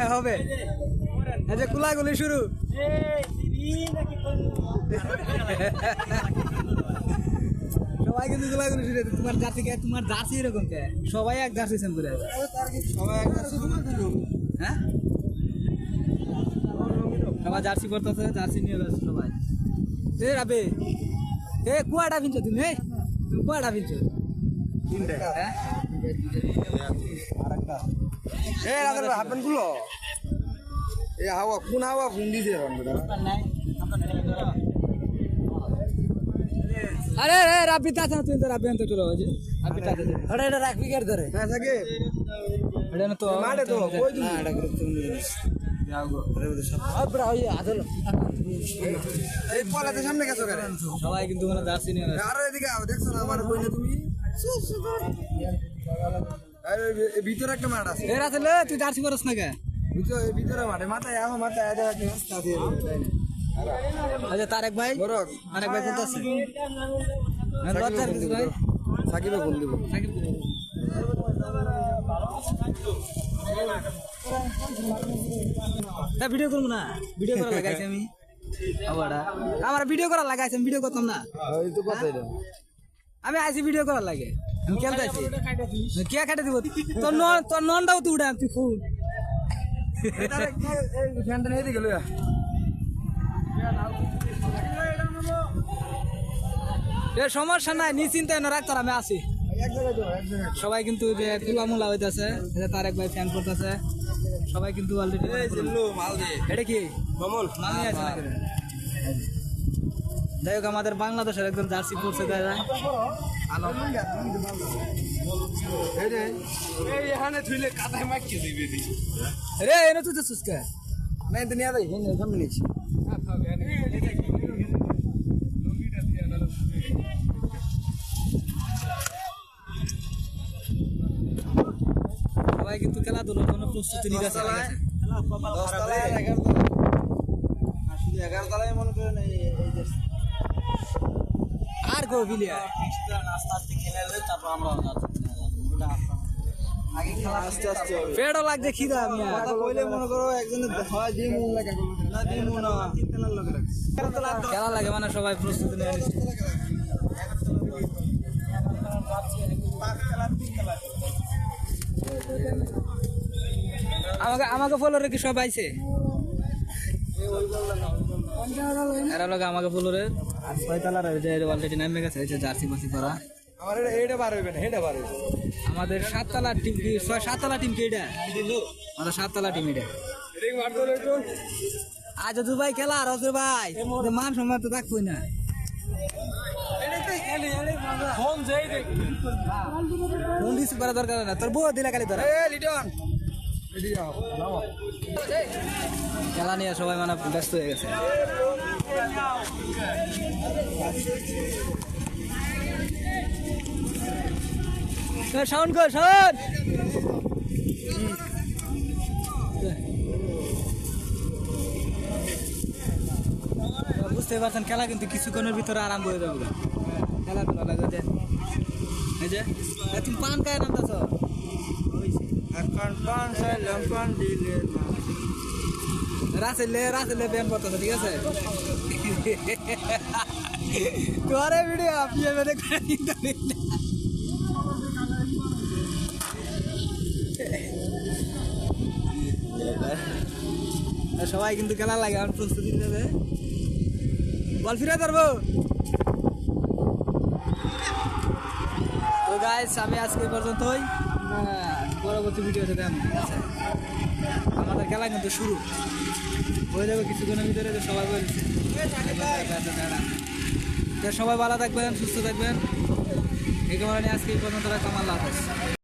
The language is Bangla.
হ্যাঁ হবে। এই যে কুলাগুলি শুরু। সবাই কিন্তু কুলাগুলি শুরু তোমার জার্সি কে তোমার জার্সি এরকম কে? সবাই এক জার্সি সেম করে হ্যাঁ? সবাই জার্সি পরতেছে জার্সি নিয়ে সবাই। এ রাবে এ কুয়াটা ভিনছো তুমি তুমি কুয়াটা ভিনছো হ্যাঁ? এ গুলো এ হাওয়া কোন হাওয়া? ফোন দিছে আরে রে রাব্বি তা তুই তো রাব্বি আনতে চলো যে রাব্বি আরে। এটা রাখবি কার ধরে? হ্যাঁ থাকে। এটা না তো মাঠে তো, কই দিবি? না এটা গ্রুপ তুমি আবরা ওই আদল এই পলাতে সামনে গেছো কেন? সবাই কিন্তু মানে নিয়ে আসে আরে এদিকে আও দেখছ না আমার কইলে তুমি? ভিতরে একটা মাঠ আছে। এ রাতে তুই জার্সি করছ না কে ভিতরে ভিতরে মাঠে মাথায় আমার মাথায় আদা কি রাস্তা দিয়ে আচ্ছা তারেক ভাই? বরক। তারেক ভাই কোথায় আছে লজ্জার কিছু ভাই? সাকিবে ফোন দিব। ভিডিও করব না? ভিডিও করা লাগাইছি আমি। আমার ভিডিও করা লাগাইছি আমি ভিডিও করতাম না। ওই তো কথাই না। আমি আইসি ভিডিও করার লাগে। আমি খেলতে আছি কে কাটে দিব? তোর নন তোর ননটাও তুই উড়াম তুই ফুল ফ্যানটা নিয়ে দিকে এ সমস্যা নাই নিশ্চিন্তায় না রাখতার আমি আছি। সবাই কিন্তু যে তুলা তুলামুলা হইতাছে তারেক ভাই ফ্যান করতেছে। সবাই কিন্তু অলরেডি মাল এটা কি? মামুল মামি আছে? যাই হোক আমাদের বাংলাদেশের একজন জার্সি পড়ছে দাদা এই রে। এই এখানে থুইলে কাদায় মাইকে দিবি দি রে এনে তুই সুস্কা। তো নিয়ে যাই সামনে সবাই কিন্তু খেলাধুলার জন্য প্রস্তুতি ঠিক শুধু এগারো তলায় মনে করেন এই আর বিলিয়া পেটও লাগছে খিদা আমি কইলে মনে করো একজনের হয় দিয়ে মন লাগে না দিয়ে মন খেলা লাগে মানে সবাই প্রস্তুতি নিয়ে আমাকে আমাকে ফলোরে কি সব আইছে? এরা লোক আমাকে ফলোরে আর ছয়তলার যে অলরেডি নামে গেছে যে জার্সি করা আমার এটা এটা বার হইবে না এটা বার হইবে। আমাদের সাততলা টিম কি ছয় সাততলা টিম কি এটা? আমাদের সাততলা টিম এটা। আজ দুবাই খেলা আর ভাই। মান সম্মান তো থাকবই না। ফোন করা দরকার না? তোর বউ দিলা খালি ধরা এ লিটন। খেলা নিয়ে সবাই মানে ব্যস্ত হয়ে গেছে। সাউন্ড কর সাউন্ড বুঝতে পারছেন, খেলা কিন্তু কিছুক্ষণের ভিতরে আরাম হয়ে যাবে। খেলাধুলা লাগে যে। এই যে তুমি পান খায় নামতেছ? এখন পান চাইলাম, পান দিলে না। ঠিক আছে? তোরে ভিডিও, আপনি সবাই কিন্তু খেলা লাগে আমার প্রস্তুতি নেবে। বল, ফিরে ধরবো। তো গাইস আমি আজকে পর্যন্তই। পরবর্তী ভিডিওতে দেন আমাদের খেলা কিন্তু শুরু। হয়ে যাবে কিছুদিনের ভিতরে তো সবাই বলছে সবাই ভালো থাকবেন, সুস্থ থাকবেন। এই কারণে আজকে এই পর্যন্ত রাখলাম। আল্লাহ হাফেজ।